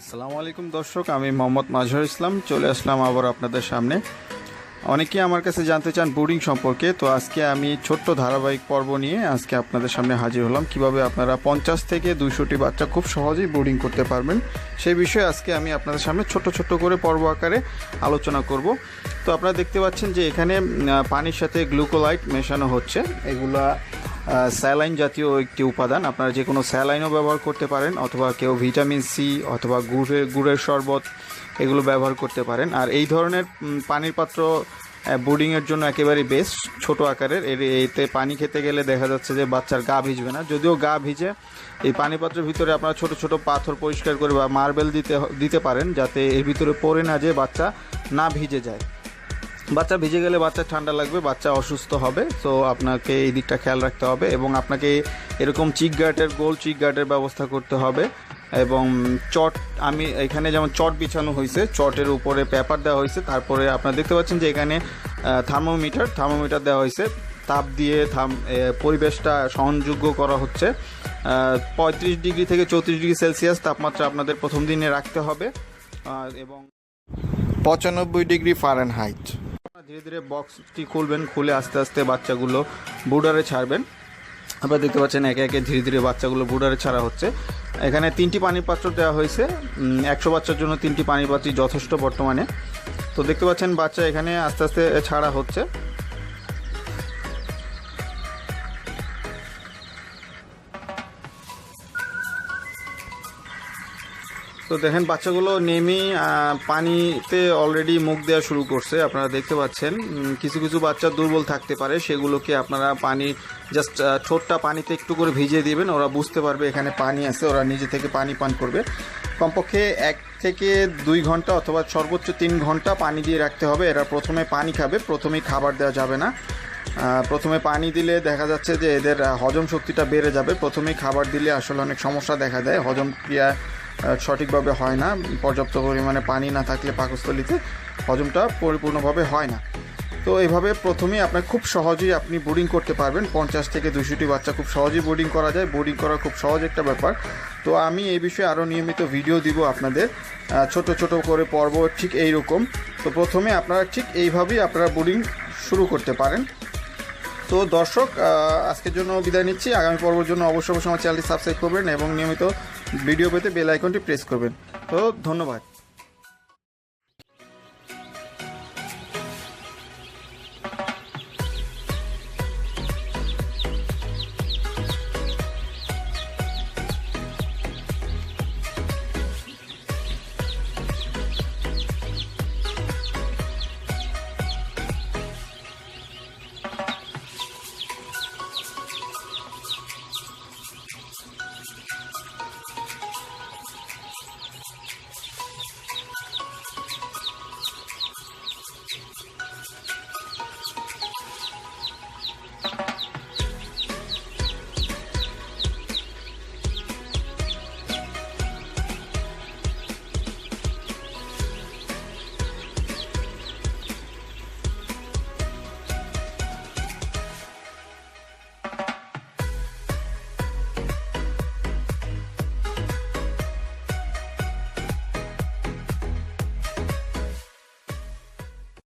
আসসালামু আলাইকুম দর্শক, আমি মোহাম্মদ মাজহর ইসলাম। চলে আসলাম আবার আপনাদের সামনে। অনেকেই আমার কাছে জানতে চান বোর্ডিং সম্পর্কে, তো আজকে আমি ছোট্ট ধারাবাহিক পর্ব নিয়ে আজকে আপনাদের সামনে হাজির হলাম। কীভাবে আপনারা পঞ্চাশ থেকে দুইশোটি বাচ্চা খুব সহজেই বোর্ডিং করতে পারবেন সেই বিষয়ে আজকে আমি আপনাদের সামনে ছোট ছোট করে পর্ব আকারে আলোচনা করব। তো আপনারা দেখতে পাচ্ছেন যে এখানে পানির সাথে গ্লুকোলাইট মেশানো হচ্ছে। এগুলা স্যালাইন জাতীয় একটি উপাদান। আপনারা যে কোনো স্যালাইনও ব্যবহার করতে পারেন, অথবা কেউ ভিটামিন সি অথবা গুড়ের গুড়ের শরবত এগুলো ব্যবহার করতে পারেন। আর এই ধরনের পানির পাত্র বোর্ডিংয়ের জন্য একেবারে বেস্ট ছোট আকারের। এর, এতে পানি খেতে গেলে দেখা যাচ্ছে যে বাচ্চার গা ভিজবে না। যদিও গা ভিজে, এই পানি পাত্রের ভিতরে আপনারা ছোট ছোট পাথর পরিষ্কার করে বা মার্বেল দিতে দিতে পারেন, যাতে এর ভিতরে পড়ে না যে বাচ্চা না ভিজে যায়। বাচ্চা ভিজে গেলে বাচ্চা ঠান্ডা লাগবে, বাচ্চা অসুস্থ হবে তো আপনাকে এই দিকটা খেয়াল রাখতে হবে এবং আপনাকে এরকম চিক গার্ডের গোল চিক গার্ডের ব্যবস্থা করতে হবে এবং চট, আমি এখানে যেমন চট বিছানো হয়েছে, চটের উপরে পেপার দেওয়া হয়েছে, তারপরে আপনারা দেখতে পাচ্ছেন যে এখানে থার্মোমিটার থার্মোমিটার দেওয়া হয়েছে, তাপ দিয়ে থাম পরিবেশটা সহনযোগ্য করা হচ্ছে। পঁয়ত্রিশ ডিগ্রি থেকে চৌত্রিশ ডিগ্রি সেলসিয়াস তাপমাত্রা আপনাদের প্রথম দিনে রাখতে হবে এবং পঁচানব্বই ডিগ্রি ফারেন হাইট ধীরে ধীরে বক্সটি খুলবেন, খুলে আস্তে আস্তে বাচ্চাগুলো বুডারে ছাড়বেন। আপনারা দেখতে পাচ্ছেন একে একে ধীরে ধীরে বাচ্চাগুলো বুডারে ছাড়া হচ্ছে। এখানে তিনটি পানির পাত্র দেওয়া হয়েছে। একশো বাচ্চার জন্য তিনটি পানির পাত্রই যথেষ্ট বর্তমানে। তো দেখতে পাচ্ছেন বাচ্চা এখানে আস্তে আস্তে ছাড়া হচ্ছে। তো দেখেন বাচ্চাগুলো আহ, পানিতে অলরেডি মুখ দেওয়া শুরু করছে। আপনারা দেখতে পাচ্ছেন কিছু কিছু বাচ্চা দুর্বল থাকতে পারে। সেগুলোকে আপনারা পানি জাস্ট ঠোঁটটা পানিতে একটু করে ভিজিয়ে দিবেন। ওরা বুঝতে পারবে এখানে পানি আছে ওরা নিজে থেকে পানি পান করবে। কমপক্ষে এক থেকে দুই ঘণ্টা অথবা সর্বোচ্চ তিন ঘণ্টা পানি দিয়ে রাখতে হবে। এরা প্রথমে পানি খাবে প্রথমেই খাবার দেওয়া যাবে না। প্রথমে পানি দিলে দেখা যাচ্ছে যে এদের হজম শক্তিটা বেড়ে যাবে। প্রথমেই খাবার দিলে আসলে অনেক সমস্যা দেখা দেয়। হজম ক্রিয়া সঠিকভাবে হয় না। পর্যাপ্ত পরিমাণে পানি না থাকলে পাকস্থলিতে হজমটা পরিপূর্ণভাবে হয় না। তো এইভাবে প্রথমেই আপনার খুব সহজেই আপনি বোর্ডিং করতে পারবেন। পঞ্চাশ থেকে দুশোটি বাচ্চা খুব সহজেই বোর্ডিং করা যায়। বোর্ডিং করা খুব সহজ একটা ব্যাপার। তো আমি এই বিষয়ে আরও নিয়মিত ভিডিও দিব আপনাদের। ছোট ছোট করে পর্ব ঠিক এই রকম তো প্রথমে আপনারা ঠিক এইভাবেই আপনারা বোর্ডিং শুরু করতে পারেন। তো দর্শক আজকের জন্য বিদায় নিচ্ছি। আগামী পর্বের জন্য অবশ্যই অবশ্যই আমার চ্যানেলটি সাবস্ক্রাইব করবেন এবং নিয়মিত ভিডিও পেতে বেল আইকনটি প্রেস করবেন। তো ধন্যবাদ।